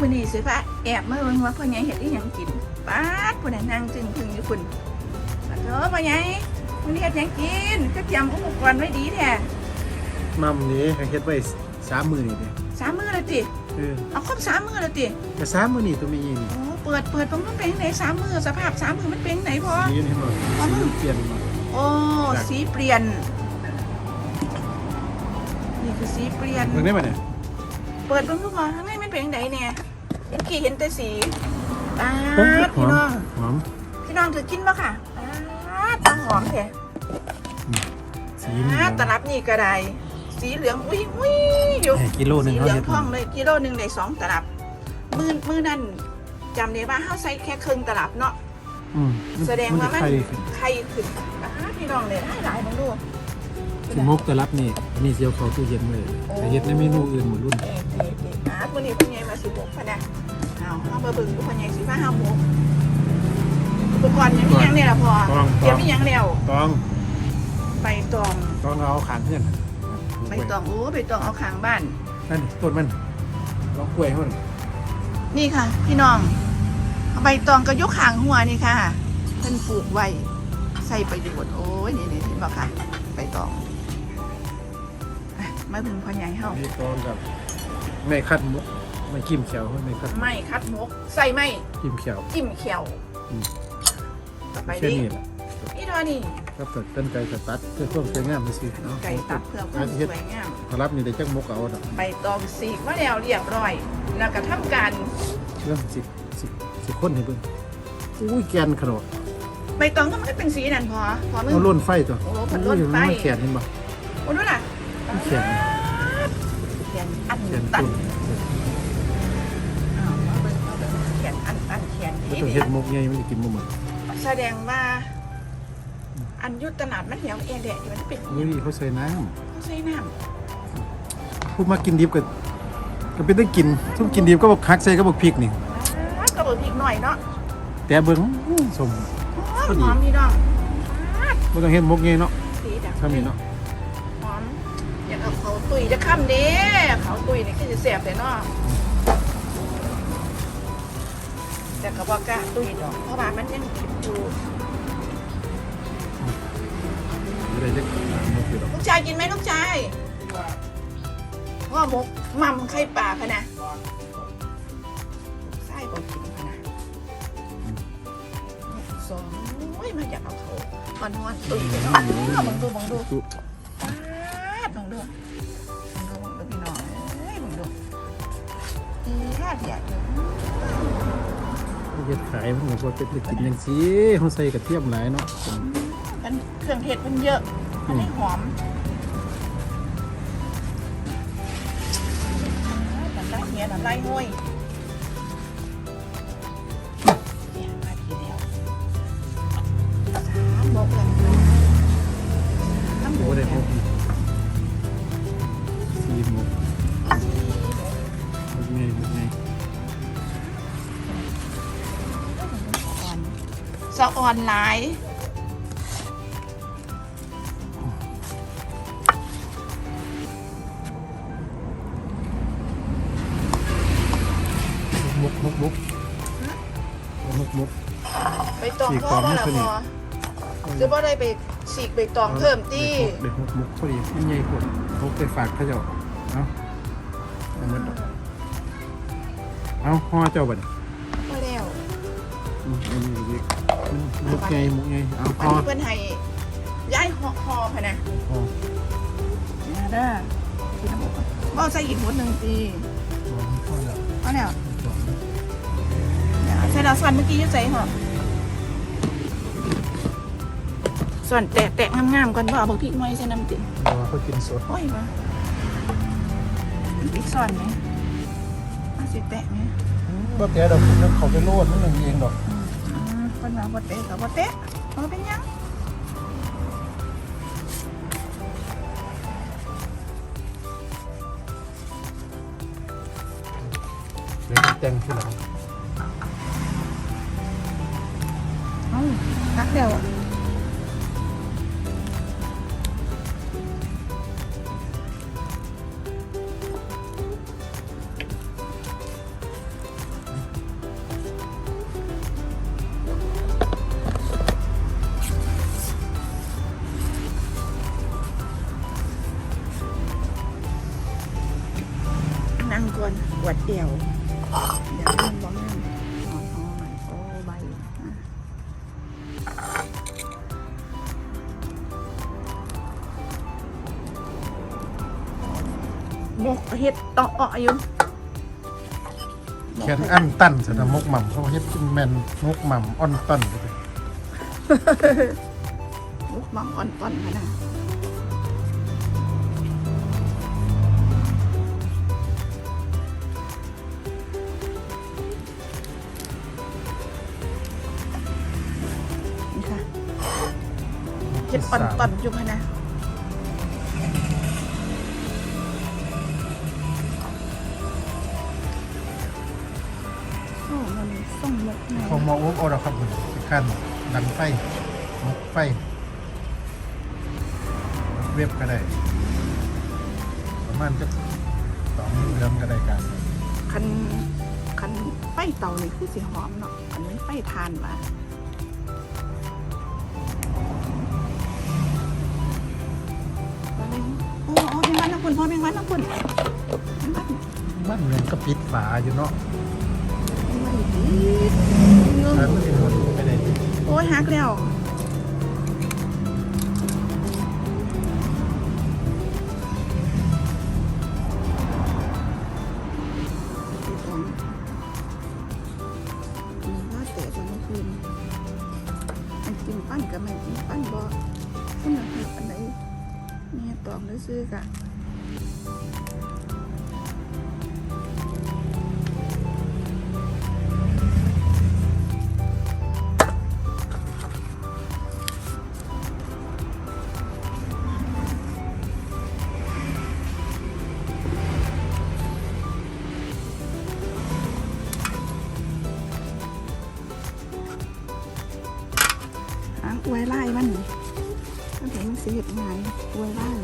มื้อนี้สิฟ้าแอบมาเบิ่งว่าพ่อใหญ่เฮ็ดอีหยังกินป๊าดผู้นั้นนั่งจึงพึ่งอยู่คุณปะเถอะพ่อใหญ่มื้อนี้เฮ็ดหยังกินก็เตรียมอุปกรณ์ไว้ดีแท้มัมนี่ให้เฮ็ดไว้สามมื้อนี่เด้สามมื้อแล้วติเออเอาครบสามมื้อแล้วติแต่สามมื้อนี่ตัวมีนี่โอ้เปิดเปิดตรงนั้นเป็นไหนสามมื้อสภาพสามมื้อมันเป็นไหนพ่อสีนี่บ่อ๋อสีเปลี่ยนมาโอ้สีเปลี่ยน นี่คือสีเปลี่ยนเบิ่งได้บ่เนี่ยเปิดเบิ่งดูก่อนข้างใน มันเป็นไหนเนี่ยเมื่อกี้เห็นแต่สีป๊าหอดพี่มน้อง หอมพี่น้องถือกินปะค่ะป๊าดต้องหอมแท้สีป๊าดตลับนี่ก็ได้ สีเหลือง อุ้ยอุ้ยอยู่ แหม่กิโลหนึสีงเหเฮาลืองเฮ็ดทองเลยกิโลหนึ่งได้สองตลับ มือมือนั่นจำได้ว่าเขาใส่แค่ครึ่งตลับเนาะ อืมนแสดงว่ามันจะไข่ขึ้นไข่ขึ้นป๊าดพี่น้องเลยได้หลายบางดูสิมกตะรับนี่อันนี้สิเอาเข้าตู้เย็นเลยแต่เฮ็ดในเมนูอื่นหมดรุ่น เอ๊ะเอ๊ะเอ๊ะป๊าดวันนี้เป็นไงมาสิบหกพะนะเอาเอามาเบิ่งดูพะไงสิว่าห้าหกอุปกรณ์ยังมียังเนี่ยละพอตองเตตรียอมงมียังแล้วตองใบตองตองเอาขางเพื่อนใบตองโอ้ใบตองเอาขางบ้าน นั่นต้นมันลองกล้วยเฮาน่ะนี่ค่ะ พี่น้องใบตองก็ยกหางหัวนี่ค่ะเพิ่นปลูกไว้ใส่ประโยชน์โอ้ยนี่นี่เห็นบ่ค่ะใบตองอะมาถึงพ่อใหญ่เฮานี่ตองกับ ไม่คัดมุกไม่กิ้มเขียวไม่คัดไม่คัดมกใส่ไม่กิ้มเขียว จิ้มเขียวอืม ต่อไปแค่ดินี้แหละนี่ทอนี่ครับตัดเป็นไก่ตัดเพื่อความสวยงามซื่อๆเนาะไก่ตัดเพื่อความสวยงามพรับนี่ได้จักมกเอาดอกใบตองสีกมาแล้วเรียบร้อย แล้วก็ทำการเรื่องสิสิสิคนให้เบิ่งอุ้ยแกนขนมใบตองก็มันเป็นสีนั่นพอพอมึง เอาล้นไฟตัวโอ้โหมันล้นไฟ อุ้ยมันแขนเห็นบ่โอ้ดูน่ะ มันแขนแขน อันแขนตันตุ่นอ้าวเอาเบิ่งเอาเบิ่งแขนอันอันแขนมันนี่ต้องเฮ็ดมกใหญ่มันจะกินบ่หมดแสดงว่า อันยุตตลาดมันเหี่ยวเอเดะอยู่มันเป็นอุ้ยเขาใส่น้เขาใส่น้ำผู้มากินดิบก็ก็เป็นได้กินทุกกินดิบก็บอกคักใส่ก็บอกพริกนี่ำอ้าวกระบอกพริกหน่อยเนาะแต่เบิ่งอื้อสมหอมหอมพี่น้องบ่ต้องเฮ็ดมกใหญ่เนาะสีดังถ้ามีเนาะหอมอยากเอาเขาตุยจะค่ำเด้ เขาตุยนี่คือจะแสบแต่เนาะแต่ก็บอกกล้าตุยดอก เพราะว่ามันยังกินอยู่บ่ได้จักมกอยู่ดอกลูกชายกินไหมลูกชายว่าหมกมัมไข่ปลาพะนะไส้บอกกินพะนะสองโอ้ยมาอยากเอาเขาอ่อนอนตุยไปเนาะบังดูบังดูตุปาดบังดูบังดูบังดู อีแค่เดียวเฮ็ดขายมันก็บ่เป็นได้กินจังซี่เฮาใส่กระเทียมหลายเนาะมันเครื่องเทศมันเยอะมันให้หอมน้ำลายเฮียน้ำลายห้วยเนี่ย สะอ่อนหลายมกมกมกมกมกไปตองสี่พ่อกล่องว่าไม่ละเคยพอจะบ่ได้ไปสีกไปตองเพิ่มที่เด็กมกมกพอดีมันใหญ่กว่ามกไปฝากเขาเจ้าเอาเอาหมดดอกเอาห่อเจ้าบัดมา มุกไงมุกไงเอาอัห่นอนี้เพิ่นให้ย้ายห่อห่อพะนะห่อนะเด้อกินน้ำอบบ่ใส่อีกหมดหนึ่งตีห่อแล้วเอาแล้วใส่ดาวส่วนเมื่อกี้อยุ่ใส่ห่อส่วนแตะแตะงามๆก่อนบ่เอาบักพริกหน่อยใส่น้ำจิ้มรอเขากินสดโอ้ยมาพริกส่วนไหมเอาสิแตะไหมบ่แก่ดอกแล้วเขาไปโลดมันหนึ่งเองดอก อืมคนมาบ่เตะกับบ่เตะเอาเป็นยังเดี๋ยวแต่งที่หลังเอ้าพักเดียวอะ เฮ็ดต่ออ่ออยู่แขนอั้นตันสนะมกหม่ำเขาเฮ็ดเป็นแมนมกหม่ำอ่อนตันไปเลยมกมังอ่อนๆขนาดนี่ค่ะเฮ็ดอ่อนๆอยู่ขนาด ส่งมกในเขามาอบเอาดอกครับผมสิขั้นดันไฟมกไฟ เว็บก็ได้ ประมาณจะสองเดือนก็ได้การคันคันไฟเตานี่คือสีหอมเนาะคันนี้ไฟทานว่ะไปเลยโอ้โอ้เป็นวันน้ำคุณพ่อเป็นวันน้ำคุณเป็นวันมันเหมือนก็ปิดฝาอยู่เนาะ โอ้ยฮักแล้ว อวยไล่มันนี่ตั้งมันเสียดงานอวยบ้าง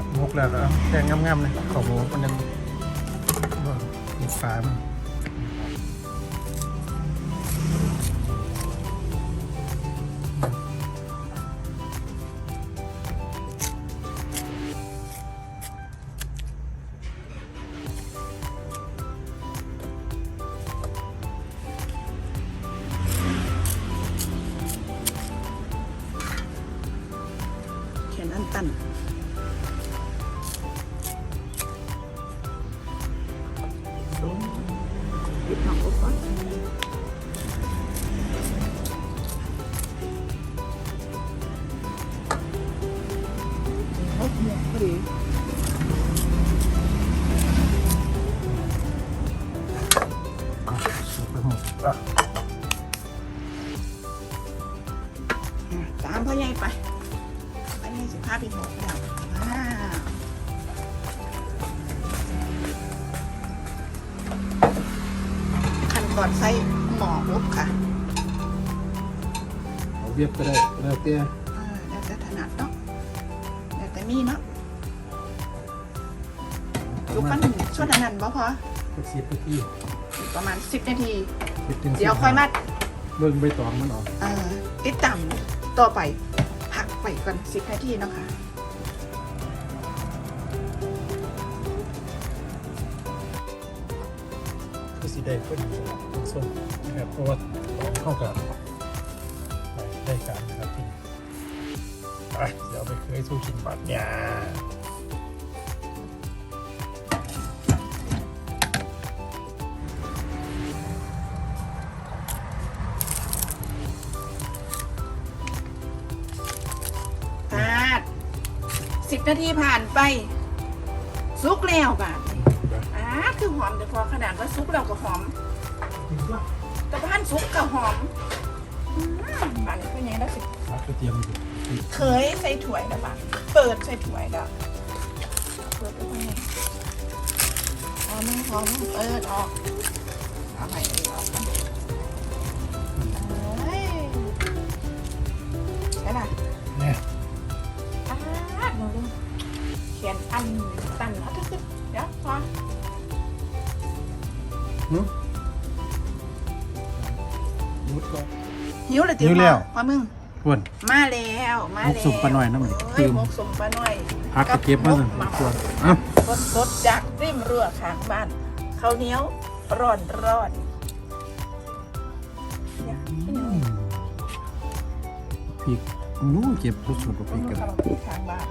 ขัดมุกแล้วก็เอาแดงงามๆเลยของหมูมันยังฝาม ปิดห ก่อนใส่หมออบค่ะเอาเวียบก็ได้แล้วแต่เออแล้วแต่ถนัดเนาะแล้วแต่มีเนาะยุบมันช่วงนั้นบ่พอก็สิบนาทีอีกประมาณ10นาทีสิบถึงเดี๋ยวค่อยมาเบิ่งใบตองมันออกเอ่อติดตามต่อไปพักไปก่อน10นาทีเนาะค่ะ ก็สิได้พอดีน้ำส้มนะครับเพราะว่าของเข้ากับได้การนะครับที่ไปเดี๋ยวไปเคยสู้กินบัตรเนี่ยสิบนาทีผ่านไปซุกแล้วบาดนี้อ่า คือหอมแต่พอขนาดว่าซุกเราก็หอมแต่บ้านซุกก็หอมอืมบาดนี้เป็นยังไงแล้วสิผักกระเทียมอยู่เคยใส่ถ้วยแล้วบาดเปิดใส่ถ้วยแล้วเปิดไปตรงนี้หอมไหมหอมไหมเปิดออกเอาใหม่อันนี้ออกก่อนเอ้ยใช่ล่ะเนี่ยอ่าหนูดูเขียนอันตัน หืมมุดก็หิวเลยติหิวแล้วพอมึง อ้วน มาแล้วมาหแล้วกสุ่มปลาหน่อยนะมันเอ้ตื่ยมหกสมปลาหน่อยผักกระเทียมมาสั่นหมกส่วนอะสดสดๆจากริมรั้วข้างบ้านข้าวเหนียวร้อนร้อนเนี่ยเป็นยังไงพริกนู้เก็บสุดๆกับพต้ริมกกันข้าวที่ข้างบ้าน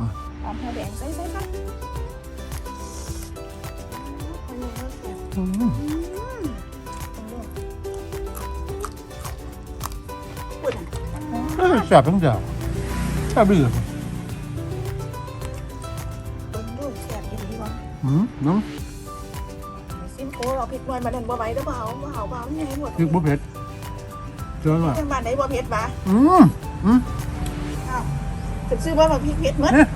อะหอมหัวแดงใส่ใส่ใส่อืมพูดอะ เอ้ยแซ่บทั้งเดียวแซ่บดีเลยเบิ่งดูแซ่บดีๆบ่อืมน้องซิมโคเราพริกหน่อยมาดันบ่ไหวเด้อเบาเบาเบาไงหมดพริกบุเผ็ดเจอว่าจังบ้านไหนบ่เผ็ดบ่อืมอืมอ้าวจะซื้อบ่มาพริกเผ็ดหมดเนี่ย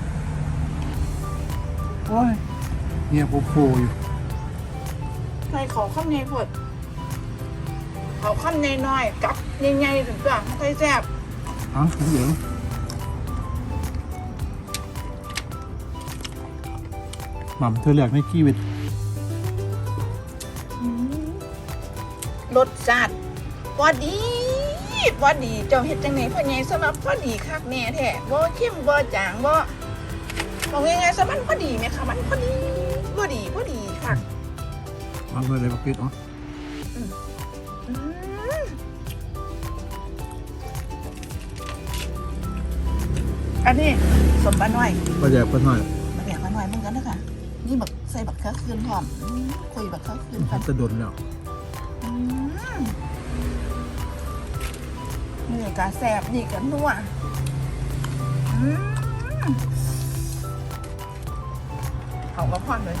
โอ้ยเนี่ยโปโปอยู่ ใครขอข้าวในพดขอข้าวในน้อยกับใหญ่ๆถึงตัวใครแซ่บเอ๋อเดี๋ยวหม่ำเธอแหลกในชีวิตรสชาติพอดีพอดี เจ้าเฮ็ดจังไหนพ่อใหญ่สำหรับพอดีคักแน่แท้บ่เข้มบ่จางบ่บอกยังไงซะมันพอดีไหมคะมันพอดีพอดีพอดีคัก เอาเลยเลยมาคิดอ๋ออืมอันนี้สมปลาน้อยก็แยกกันหน่อยมาแบ่งมาหน่อยเหมือนกันนะคะนี่บักใส่บักเขือคืนพร้อมอืมคุยบักเขือคืนกันจะโดนแล้วอืมนี่กาแสบนี่กันนัวอืมเอากระพอนเลย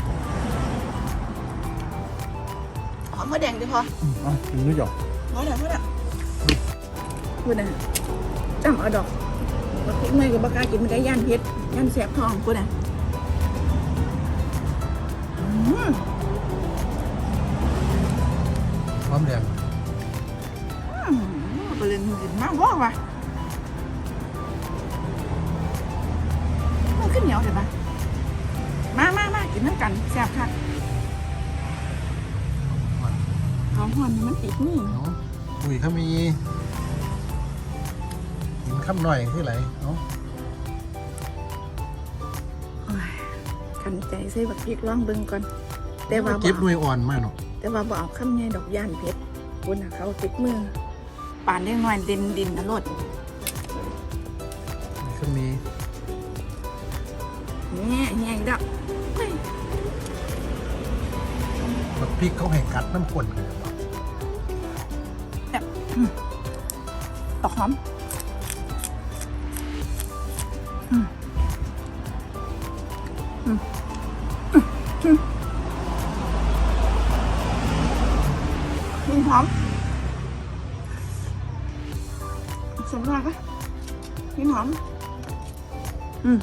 หอมมะแดงดิพออืมเอ๋อกินไม่หยอกพอแล้วพอแล้วพูดนะจำเอาดอกบักพริกไม่กับบกล้ากินไม่ได้ย่านเพชรย่านแสบท้องพูดนะอืมพร้อมแดงอืมไปเล่นหินมากว่าวะมันขึ้นเหนียวเห็นปะมามามากินน้ำกันแซ่บค่ะ เอาหอนมันติดนี่เนาะอุ้ยเขามีกินข้ามหน่อยคือไรเนาะโอ้ยขันใจใส่บักพริกลองเบิ่งก่อน แต่ว่าเก็บหบ่น่วยอ่อนมากเนาะแต่ว่าบ่เอาคำใหญ่ดอกย่านเพชรคุณน่ะเขาติดมือป่านเล็กน้อยเด่นดินนะรดเขามีแง่แง่อีกแล้วเฮ้ยแบบพริกเขาแห่งกัดน้ำข้นกัน ดอกหอมมอืมอืมอืมอืมหอมสมรักอะนี่หอม อืม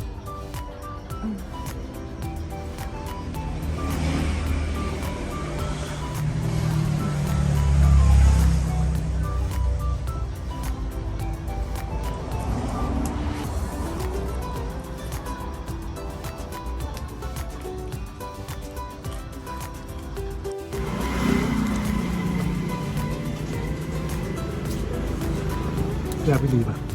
แย่ไป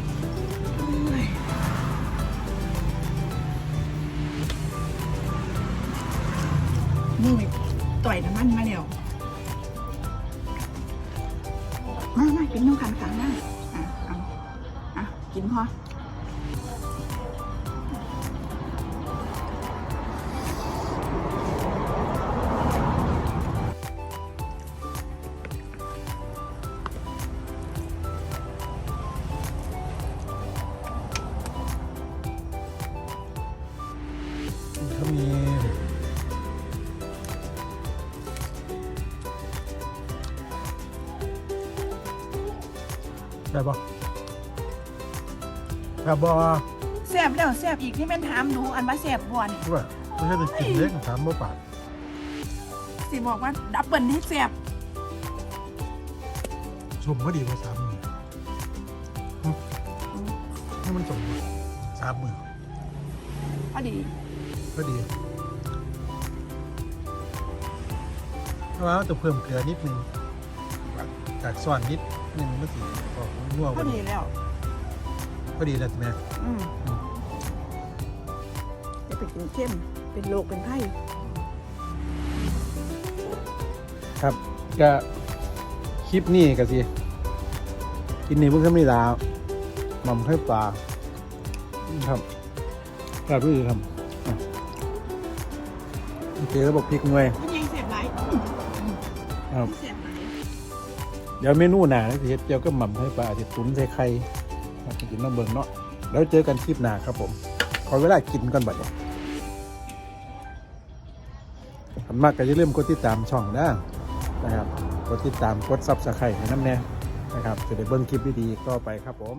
ได้ปะครับบอแซ่บแล้วแซ่บอีกที่แม่นถามหนูอันว่าแซ่บบ่นี่ว่าไม่ใช่เป็นกินเล็กถามบ่ปากสิบอกว่าดับเบิลให้แซ่บชมก็ดีกว่าสามมือหึให้มันสมบูรณ์สามมือพอดีก็ดีถ้าว่าจะเพิ่มเกลือนิดนึงจากส่วนนิด นึงมันสิก็นัวกพอว่าดีนี้แล้ว พอดีแล้วใช่ไหมอืมอืมจะไปกินเข้ม เป็นโรคเป็นไข้ครับก็คลิปนี้ก็สิกินนี่เพิ่งทำนี่ลาวหม่ำให้ปลาครับครับพี่ครับอะโอเคแล้วบอกพริกหน่วยมันยังแซ่บหลายครับแซ่บหลาย เดี๋ยวเมนูหนานะสิเฮ็ดเจียวก็หม่ำให้ปลาเห็ดตุ๋นใส่ไข่มากินน้ำเบิงเนาะแล้วเจอกันคลิปหน้าครับผม ขอเวลากินก่อนบัดเนี่ยขันมากก็อย่าลืมกดติดตามช่องนะนะครับ กดติดตามกดซับสไครต์ให้น้ำแน่นะครับ จะได้เบิ้งคลิปดีๆก็ไปครับผม